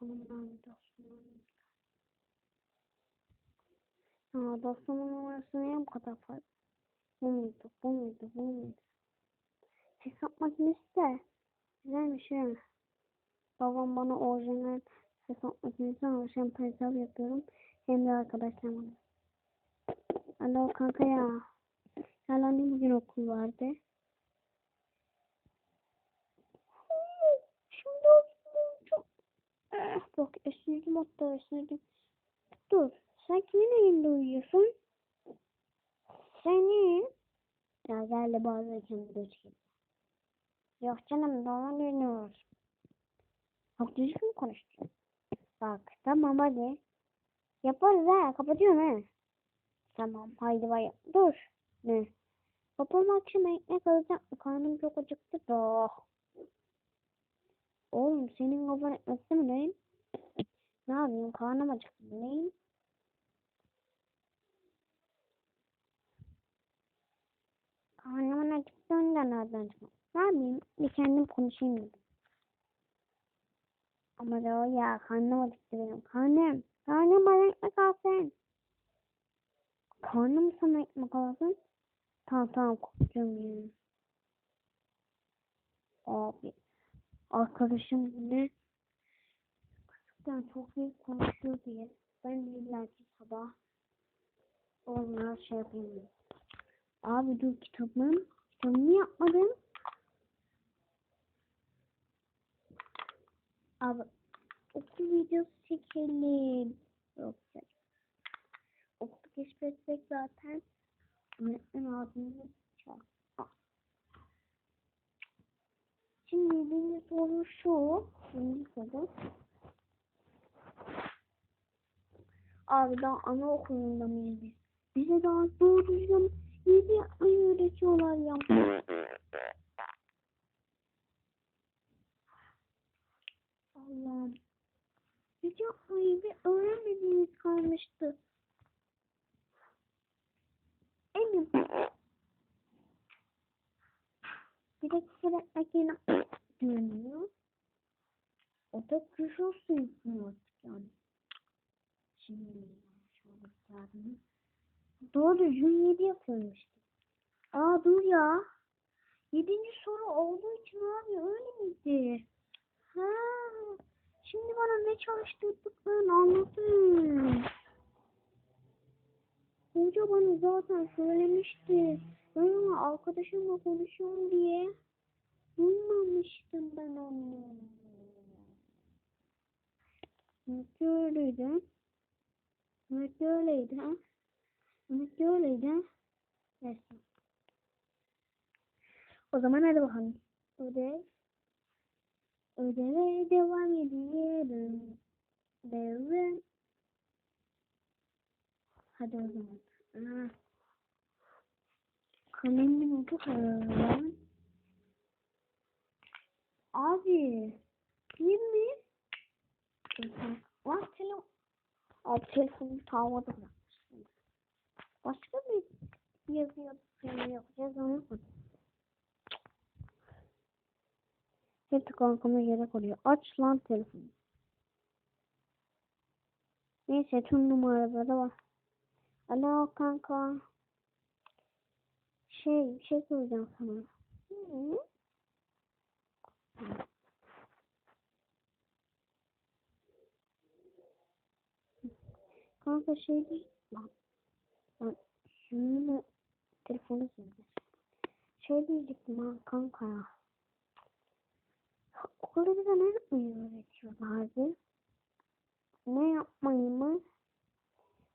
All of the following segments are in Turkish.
Ondan dostum. Aa, dostumun numarası niye bu kadar fazla? Bu muydu, bu muydu, bu muydu? Hesap makinesi de güzelmiş ha. Babam bana orijinal hesap makinesi almış. Hem hesap yapıyorum hem de arkadaşlarıma. Alo kanka ya. Hala ne bugün okul vardı? Şimdi olsun çok... Eh, bak esnedim hatta esnedim. Dur. Sen kimin evinde uyuyorsun? Senin. Bazı kendi gibi. Yok canım doğan dönüyor. Çok düzgün konuştun. Bak tamam hadi. Yaparız ha kapatıyorum ha. Tamam haydi bay. Dur. Ne? Babam akşam ekmek alacak mı? Karnım çok acıktı da. Senin baban ekmekte mi neyim? Ne yapayım karnım acıktı neyim? Karnımın acıktığında nereden çıkıyor? Ne yapayım? Bir kendim konuşayım dedim. Ama da o ya karnım acıktı benim. Karnım. Karnım bana ekmek alsın. Karnım sana ekmek alsın. Tamam tamam kopacağım ya. Abi. Arkadaşım yine kızıktan çok iyi konuşuyor diye. Ben de illaki sabah onlara şey yapayım. Abi dur kitabım. Kitabımı yapmadım. Abi okul videosu çekelim. Yok. Okul keşfetsek zaten öğretmen abimizi çağır. Ah. Şimdi birinci soru şu. Birinci soru. Abi daha anaokulunda mıyız biz? Bize daha doğru düzgün yedi yapmayı öğretiyorlar ya. Allah'ım. Yedi yapmayı bir öğrenmediğimiz kalmıştı. Emin. Bir de küfür etmek yerine da küfür suyu artık yani. Şimdi kağıdını. Doğru düzgün yedi yapıyormuş. Aa dur ya. Yedinci soru olduğu için abi öyle miydi? Ha. Şimdi bana ne çalıştırdıklarını anlatın. Hoca bana zaten söylemişti. Ben ama arkadaşımla konuşuyorum diye duymamıştım ben onu. Ki öyleydi. ha? Demek ki öyleydi. Neyse. O zaman hadi bakalım. Ödev. Ödeve devam edelim. Devam. Hadi o zaman. Aa. Kalemin ucu kararlı. Abi. Değil mi? Var telefon. Abi telefonu tavada bırakmıştım. Başka bir yazı yapacağız, onu. Hep kankama yere koyuyor. Aç lan telefonu. Neyse tüm numaraları var. Alo kanka. Şey bir şey soracağım sana. Hı? Kanka şey değil. Lan. Lan şunu telefonu sildi. Şey diyecektim ha kanka ya. Okulda bize ne yapmayı öğretiyorlardı? Ne yapmayı mı?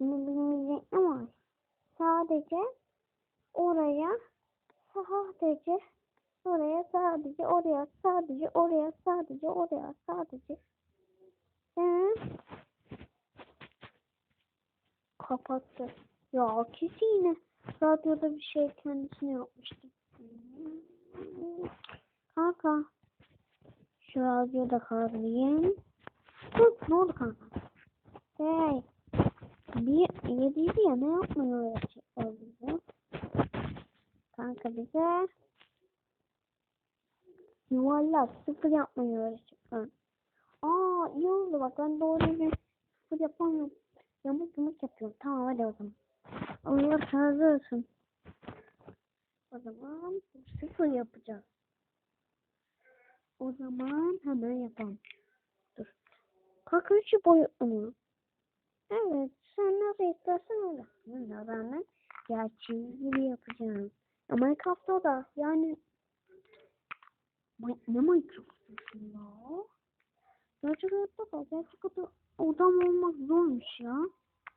Bunu bilmeyecek var? Sadece oraya sadece oraya sadece oraya sadece oraya sadece oraya sadece He? Kapattı. Ya kesin yine radyoda bir şey kendisine yapmıştı. Kanka şu radyoda kalayım. Hı, ne oldu kanka? Hey. Bir yediydi ya ne yapmayı öğretecekler bize? Kanka bize yuvarlak sıfır yapmayı öğretecekler. Aa iyi oldu bak ben doğru bir sıfır yapamıyorum. Yamuk yumuk yapıyorum. Tamam hadi o zaman. Allah razı olsun. O zaman sıfır yapacağız. O zaman hemen yapalım. Dur. Kakırçı boyutlu mu? Evet. Sen nasıl istersen öyle. Bunda ben gerçeği gibi yapacağım. Ama Minecraft'ta da yani ne Minecraft'ın ya? Hayatta da gerçek hayatta adam olmak zormuş ya.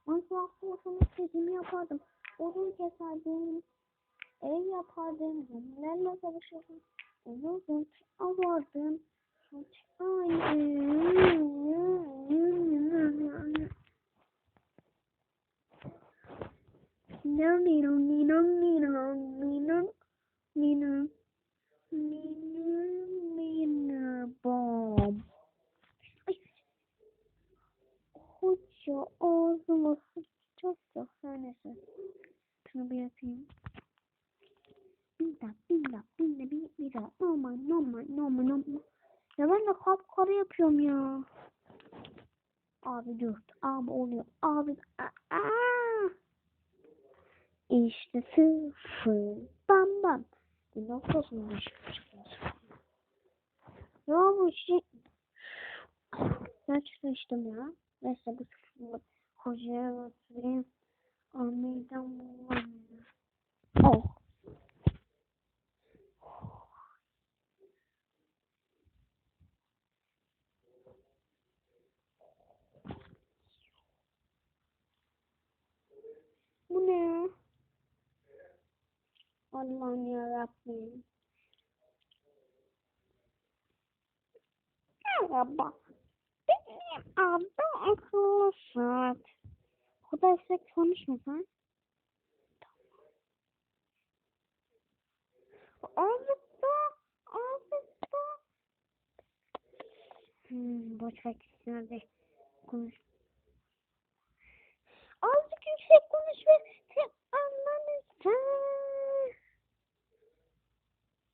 Minecraft'ta olsam istediğimi yapardım. Odun keserdim. Ev yapardım. Zombilerle savaşırdım. Olurdım. Alırdım. Nino, Şunu bir yapayım. Bir daha, bir, bir daha. Normal, normal, normal, normal. Ya ben de kapkara yapıyorum ya. Abi dur. Abi oluyor. Abi. Aa, aa. İşte sıfır. Bam bam. Bir noktasını çıkmış. Ya bu şey. Gerçekten içtim ya. Neyse bu sıfır. Hocaya götüreyim. Var. Oh. Bu ne? Allah'ım yarabbim. Merhaba. Benim adım akıllı saat. Da ise konuşmasan. Azıcık da, azıcık da. Hmm, boş ver gitsin hadi. Konuş. Azıcık yüksek konuş ve sen anlamazsın.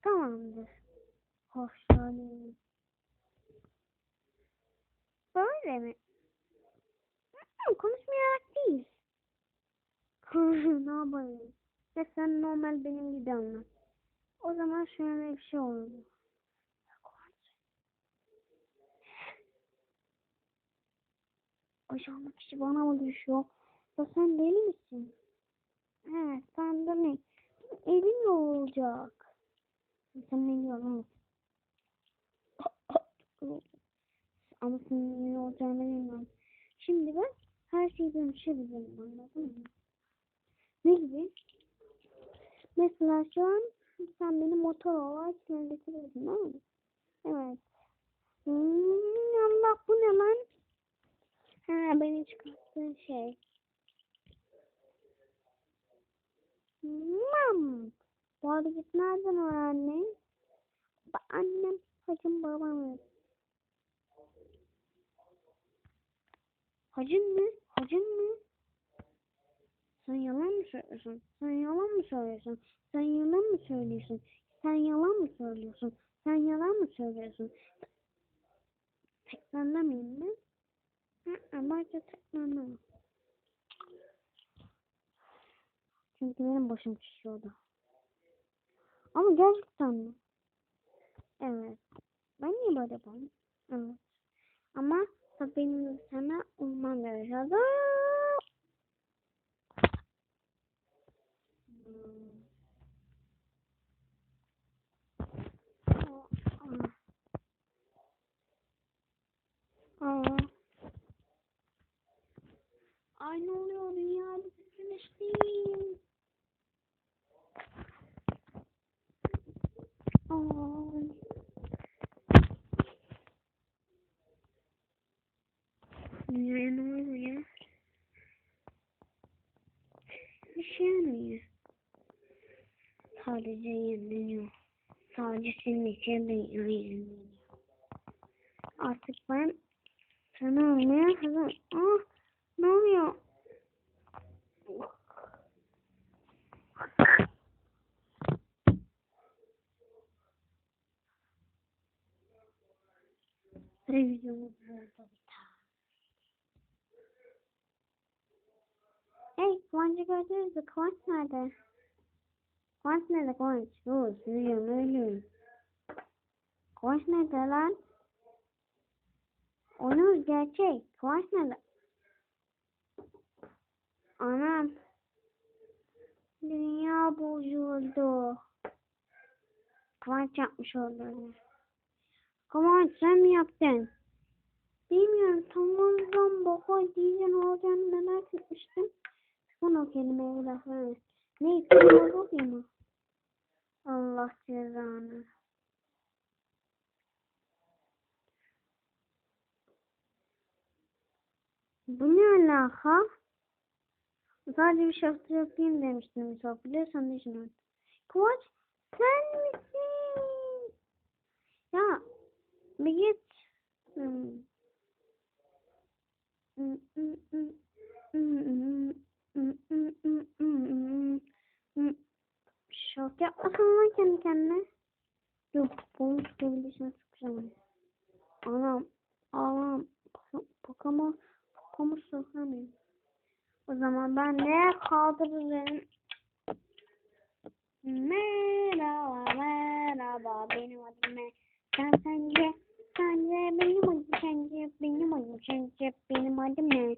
Tamamdır. Hoşlanıyorum. Böyle mi? Hı, konuşmayarak değil. Ne yapayım? Ya sen normal benim gibi anlat. O zaman şöyle bir şey oldu. Aşağıma kişi bana mı düşüyor? Ya sen deli misin? He, sen de ne? Elin olacak. Sen ne diyorsun? Ama senin ne olacağını bilmiyorum. Şimdi ben her şeyi dönüşebilirim anladın mı? Ne gibi? Mesela şu an sen beni motor olarak yönetiyorsun değil? Evet. Hmm, Allah bu ne lan? Ha beni çıkarttığın şey. Mam. Bu arada git nereden öğrendin? Ba annem, hacım, babam. Hacın mı? Hacın mı? Sen yalan mı söylüyorsun? Sen yalan mı söylüyorsun? Sen yalan mı söylüyorsun? Sen yalan mı söylüyorsun? Sen yalan mı söylüyorsun? Tekrarlamayayım mı? Hı, bence tekrarlama. Çünkü benim başım şişiyordu. Ama gerçekten mi? Evet. Ben niye böyle yapalım? Evet. Ama tabii benim sana olmam gerekiyordu. Aa. Ay ne oluyor dünya güneşliyim. Ay. Dünyaya ne oluyor? Bir şey olmuyor. Sadece yenileniyor. Sadece senin için yenileniyor. Artık ben sana olmaya hazır. Ah ne oluyor? Videomuz burada biter. Hey Kıvancı gördünüz mü? Kıvanç nerede? Kıvanç nerede Kıvanç? Dur sürüyorum ölüyorum. Kıvanç nerede lan? Onur gerçek. Kıvanç nerede? Anam. Dünya bozuldu. Kıvanç yapmış olduğunu. Kıvanç sen mi yaptın? Bilmiyorum. Tamamdan baka diyeceğin olacağını merak etmiştim. Son o kelimeyi laf vermez. Ne? Kelime bakayım mı? Allah cezanı. Bu ne alaka? Sadece bir şarkı yapayım demiştim misafirler de düşünüyorum. Kıvanç sen misin? Ya bir git. Hmm. Şok yapmasın lan kendi kendine. Yok bunu tutabilirsin sıkacağım. Anam. Anam. Pakama. Pakama sokamıyorum. O zaman ben de kaldırırım. Merhaba merhaba benim adım ne? Sen sence sence benim adım, sence benim adım, sence benim adım ne?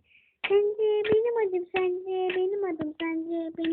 Sence benim adım, sence benim adım, sence benim